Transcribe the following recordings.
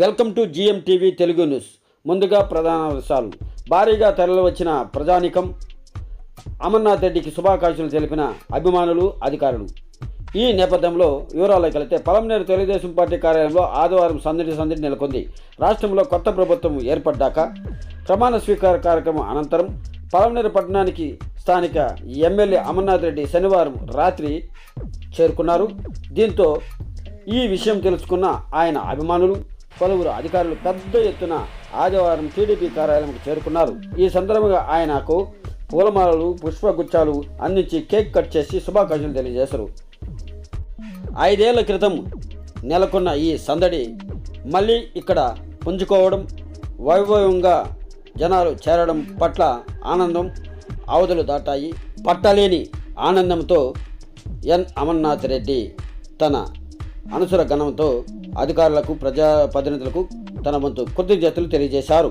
Welcome to GM TV Telugu news. ముందుగా ప్రధాన అంశాలు భారీగా తరలివచ్చిన ప్రజానికం అమర్నాథ్ రెడ్డికి శుభాకాంక్షలు తెలిపిన అభిమానులు అధికారులు. ఈ నేపథ్యంలో వివరాలకు వెళితే పలంనేరు తెలుగుదేశం పార్టీ కార్యాలయంలో ఆదివారం సందడి సందడి నెలకొంది. రాష్ట్రంలో కొత్త ప్రభుత్వం ఏర్పడ్డాక ప్రమాణ స్వీకార కార్యక్రమం అనంతరం పలంనేరు పట్టణానికి స్థానిక ఎమ్మెల్యే అమర్నాథ్ రెడ్డి శనివారం రాత్రి చేరుకున్నారు. దీంతో ఈ విషయం తెలుసుకున్న ఆయన అభిమానులు పలువురు అధికారులు పెద్ద ఎత్తున ఆదివారం టీడీపీ కార్యాలయంకు చేరుకున్నారు. ఈ సందర్భంగా ఆయనకు పూలమాలలు పుష్పగుచ్చాలు అందించి కేక్ కట్ చేసి శుభాకాంక్షలు తెలియజేశారు. ఐదేళ్ళ క్రితం నెలకొన్న ఈ సందడి మళ్ళీ ఇక్కడ పుంజుకోవడం వైభవంగా జనాలు చేరడం పట్ల ఆనందం అవధులు దాటాయి. పట్టలేని ఆనందంతో ఎన్. అమర్నాథ్ రెడ్డి తన అనుసర గణంతో అధికారులకు ప్రజాప్రతినిధులకు తన వంతు కృతజ్ఞతలు తెలియజేశారు.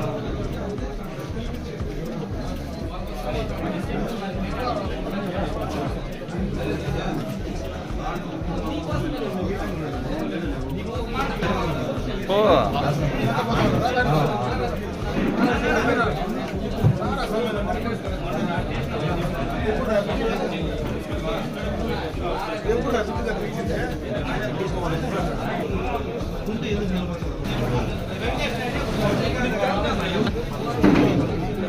అమరణ నాయకత్వం అమరణ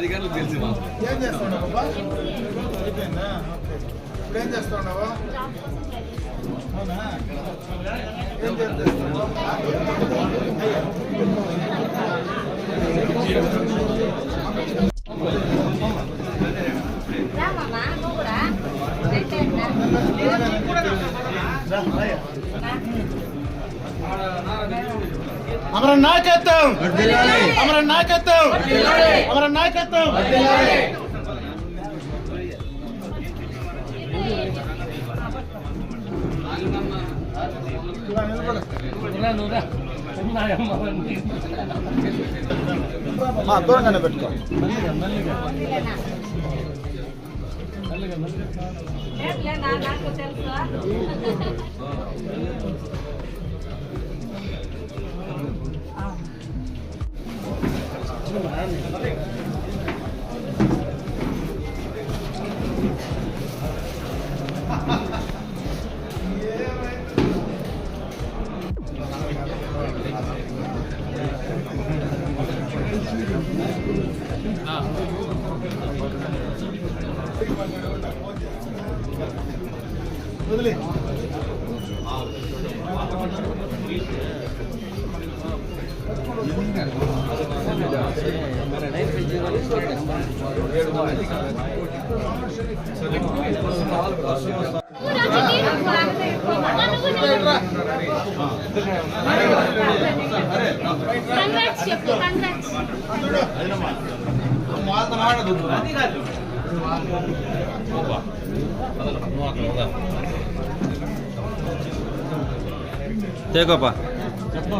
అమరణ గారి నాయకత్వం పది గంటలకు తెలిసి మాకు ఏం చేస్తున్నావు బాబా అయిపోయిందా ఇప్పుడు ఏం చేస్తున్నావు అవునా ఏం చేస్తున్నావు రామమ్మా నువ్వు కూడా అమర నాయకత్వం! అమర నాయకత్వం! అమర నాయకత్వం! దూరంగానే పెట్టుకో. నాకు తెలుసు. వదిలే కంగ్రాట్స్ చెప్పు కంగ్రాట్స్ తేకోపా పో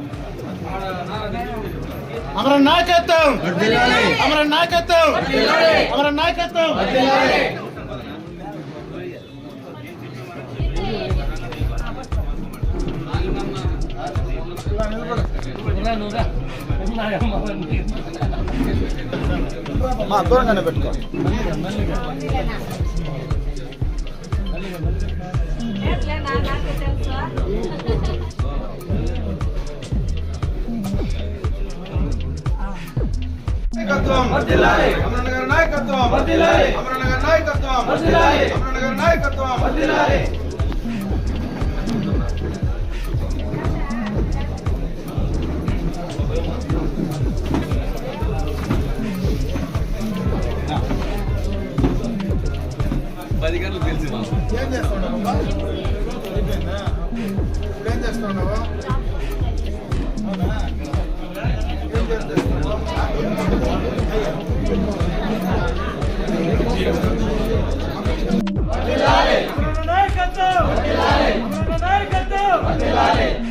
అమర నాయకత్వం! అమర నాయకత్వం! అమర నాయకత్వం! మా దూరంగానే పెట్టుకో. నాకు తెలుసా? నాయకత్వం. అమరన్న గారి నాయకత్వం. అమరన్న గారి నాయకత్వం. అమరన్న గారి నాయకత్వం. పది గంటలకు తెలిసి ఏం చేస్తున్నావు? ఏం చేస్తున్నావు? నాయకత్వం అమరన్న నాయకత్వం